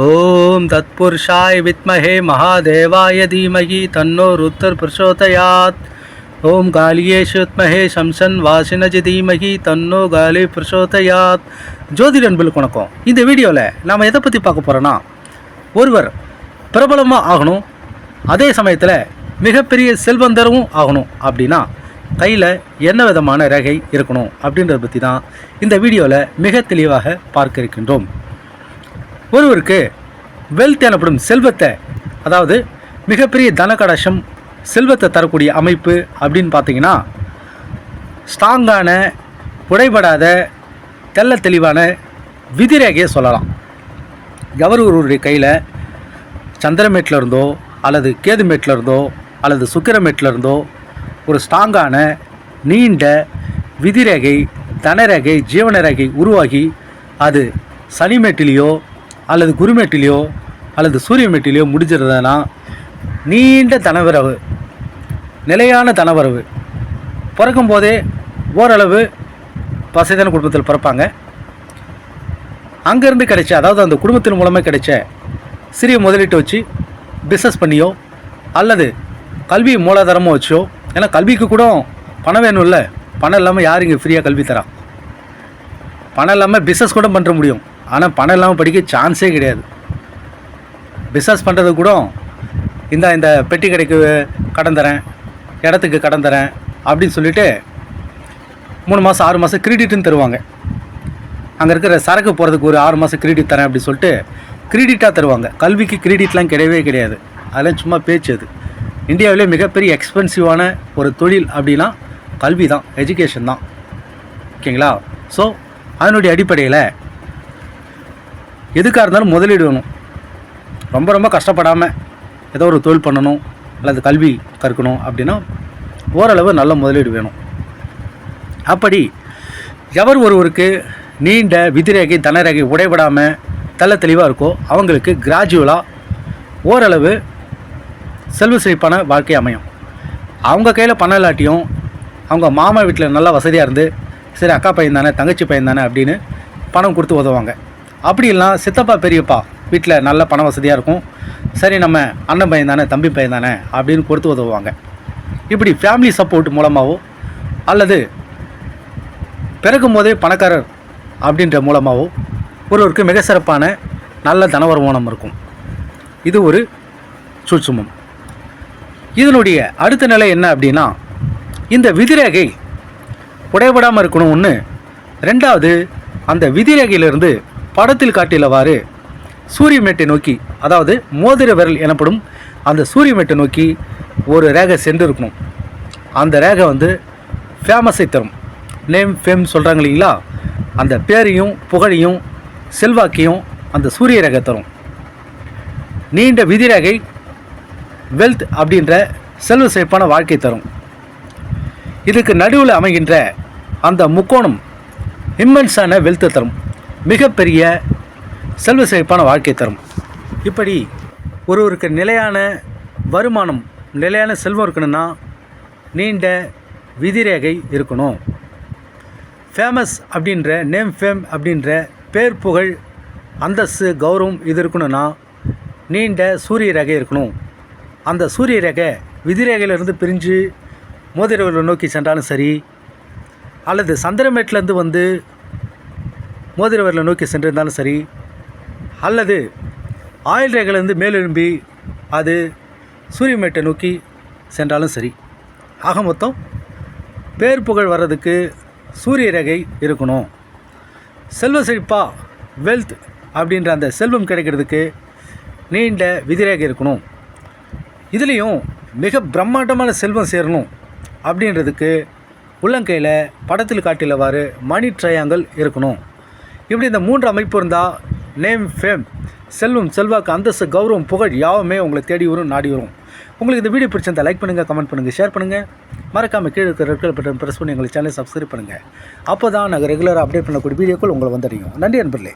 ஓம் தத்புருஷாய் வித்மஹே மகாதேவாய தீமகி தன்னோ ருத்தர் பிரசோதயாத். ஓம் காலியேஷுத்மஹே சம்சன் வாசினஜி தீமகி தன்னோ காலி பிரசோதயாத். ஜோதிட அன்புகளுக்கு வணக்கம் இந்த வீடியோவில் நாம் எதை பற்றி பார்க்க போகிறோன்னா ஒருவர் பிரபலமாக ஆகணும் அதே சமயத்தில் மிகப்பெரிய செல்வந்தரும் ஆகணும் அப்படின்னா கையில் என்ன விதமான ரேகை இருக்கணும் அப்படின்றத பற்றி தான் இந்த வீடியோவில் மிக தெளிவாக பார்க்க இருக்கின்றோம். ஒருவருக்கு வெல்த் எனப்படும் செல்வத்தை அதாவது மிகப்பெரிய தனகடாசம் செல்வத்தை தரக்கூடிய அமைப்பு அப்படின்னு பார்த்தீங்கன்னா ஸ்ட்ராங்கான உடைபடாத தெள்ள தெளிவான விதிரேகையை சொல்லலாம். எவர் ஒருவருடைய கையில் சந்திரமேட்டில் இருந்தோ அல்லது கேதுமேட்டில் இருந்தோ அல்லது சுக்கிரமேட்டில் இருந்தோ ஒரு ஸ்ட்ராங்கான நீண்ட விதிரேகை தனரேகை ஜீவனரேகை உருவாகி அது சனிமேட்டிலேயோ அல்லது குருமேட்டிலேயோ அல்லது சூரியமேட்டிலேயோ முடிஞ்சிருந்ததுன்னா நீண்ட தனவரவு நிலையான தனவரவு. பிறக்கும் போதே ஓரளவு வசதியான குடும்பத்தில் பிறப்பாங்க. அங்கேருந்து கிடைச்ச அதாவது அந்த குடும்பத்தின் மூலமாக கிடைச்ச சிறிய முதலீட்டை வச்சு பிஸ்னஸ் பண்ணியோ அல்லது கல்வி மூலாதாரமோ வச்சோ ஏன்னா கல்விக்கு கூட பணம் வேணும்ல. பணம் இல்லாமல் யார் இங்கே ஃப்ரீயாக கல்வி தரா பணம் இல்லாமல் பிஸ்னஸ் கூட பண்ணுற முடியும். ஆனால் பணம் இல்லாமல் படிக்க சான்ஸே கிடையாது. பிஸ்னஸ் பண்ணுறது கூட இந்த இந்த பெட்டி கடைக்கு கடன் தரேன் இடத்துக்கு கடன் தரேன் அப்படின்னு சொல்லிவிட்டு மூணு மாதம் ஆறு மாதம் கிரெடிட்டுன்னு தருவாங்க. அங்கே இருக்கிற சரக்கு போகிறதுக்கு ஒரு ஆறு மாதம் கிரெடிட் தரேன் அப்படி சொல்லிட்டு கிரெடிட்டாக தருவாங்க. கல்விக்கு கிரெடிட்லாம் கிடையவே கிடையாது. அதெல்லாம் சும்மா பேச்சு அது. இந்தியாவிலே மிகப்பெரிய எக்ஸ்பென்சிவான ஒரு தொழில் அப்படின்னா கல்வி தான் எஜுகேஷன் தான். ஓகேங்களா? ஸோ அதனுடைய அடிப்படையில் எதுக்காக இருந்தாலும் முதலீடு வேணும். ரொம்ப ரொம்ப கஷ்டப்படாமல் ஏதோ ஒரு தொழில் பண்ணணும் அல்லது கல்வி கற்கணும் அப்படின்னா ஓரளவு நல்ல முதலீடு வேணும். அப்படி எவர் ஒருவருக்கு நீண்ட விதிரேகை தனரேகை உடைபடாமல் தெள்ள தெளிவாக இருக்கோ அவங்களுக்கு கிராஜுவலாக ஓரளவு செல்வ செழிப்பான வாழ்க்கை அமையும். அவங்க கையில் பணம் இல்லாட்டியும் அவங்க மாமா வீட்டில் நல்லா வசதியாக இருந்து சரி அக்கா பையன் தானே தங்கச்சி பையன் தானே அப்படின்னு பணம் கொடுத்து உதவாங்க அப்படி இல்லைனா சித்தப்பா பெரியப்பா வீட்டில் நல்ல பண வசதியாக இருக்கும். சரி நம்ம அண்ணன் பையன் தானே தம்பி பையன் தானே அப்படின்னு கொடுத்து உதவுவாங்க. இப்படி ஃபேமிலி சப்போர்ட் மூலமாகவோ அல்லது பிறக்கும் போதே பணக்காரர் அப்படின்ற மூலமாகவோ ஒருவருக்கு மிக சிறப்பான நல்ல தன வருமானம் இருக்கும். இது ஒரு சூட்சுமம். இதனுடைய அடுத்த நிலை என்ன அப்படின்னா இந்த விதிரேகை உடைபடாமல் இருக்கணும் ஒன்று ரெண்டாவது அந்த விதிரேகையிலிருந்து படத்தில் காட்டியவாறு சூரியமேட்டை நோக்கி அதாவது மோதிர விரல் எனப்படும் அந்த சூரியமேட்டை நோக்கி ஒரு ரேகை சென்று இருக்கணும் அந்த ரேகை வந்து ஃபேமஸை தரும். நேம் ஃபேம் சொல்கிறாங்க இல்லைங்களா? அந்த பேரையும் புகழையும் செல்வாக்கையும் அந்த சூரிய ரேகை தரும். நீண்ட விதிரேகை வெல்த் அப்படின்ற செல்வ செழிப்பான வாழ்க்கை தரும். இதுக்கு நடுவில் அமைகின்ற அந்த முக்கோணம் இம்மன்ஸான வெல்த்தை தரும். மிகப்பெரிய செல்வ செழிப்பான வாழ்க்கை தரும். இப்படி ஒருவருக்கு நிலையான வருமானம் நிலையான செல்வம் இருக்கணும்னா நீண்ட விதிரேகை இருக்கணும். ஃபேமஸ் அப்படின்ற நேம் ஃபேம் அப்படின்ற பேர் புகழ் அந்தஸ்து கௌரவம் இது இருக்கணும்னா நீண்ட சூரிய ரேகை இருக்கணும். அந்த சூரிய ரேகை விதிரேகையிலிருந்து பிரிஞ்சு மோதிரவர்களை நோக்கி சென்றாலும் சரி அல்லது சந்திரமேட்லேருந்து வந்து மோதிரவரில் நோக்கி சென்றிருந்தாலும் சரி அல்லது ஆயில் ரேகையிலேருந்து மேலெழும்பி அது சூரியமேட்டை நோக்கி சென்றாலும் சரி. ஆக மொத்தம் பேர் புகழ் வர்றதுக்கு சூரிய ரேகை இருக்கணும். செல்வ செழிப்பா வெல்த் அப்படின்ற அந்த செல்வம் கிடைக்கிறதுக்கு நீண்ட விதிரேகை இருக்கணும். இதுலேயும் மிக பிரம்மாண்டமான செல்வம் சேரணும் அப்படின்றதுக்கு உள்ளங்கையில் படத்தில் காட்டிலவாறு மணி ட்ரையாங்கல் இருக்கணும். இப்படி இந்த மூன்று அமைப்பு இருந்தால் நேம் ஃபேம் செல்வம் செல்வாக்கு அந்தஸ்து கௌரவம் புகழ் யாவுமே உங்களை தேடி வரும் நாடி வரும். உங்களுக்கு இந்த வீடியோ பிடிச்சிருந்தால் லைக் பண்ணுங்கள் கமெண்ட் பண்ணுங்கள் ஷேர் பண்ணுங்கள் மறக்காமல் கீழே இருக்கிற ரெட் கலர் பட்டன் ப்ரெஸ் பண்ணி எங்களுக்கு சேனலை சப்ஸ்கிரைப் பண்ணுங்கள் அப்போ தான் நாங்கள் ரெகுலராக அப்டேட் பண்ணக்கூடிய வீடியோக்கள் உங்களை வந்தடையும். நன்றி நண்பர்களே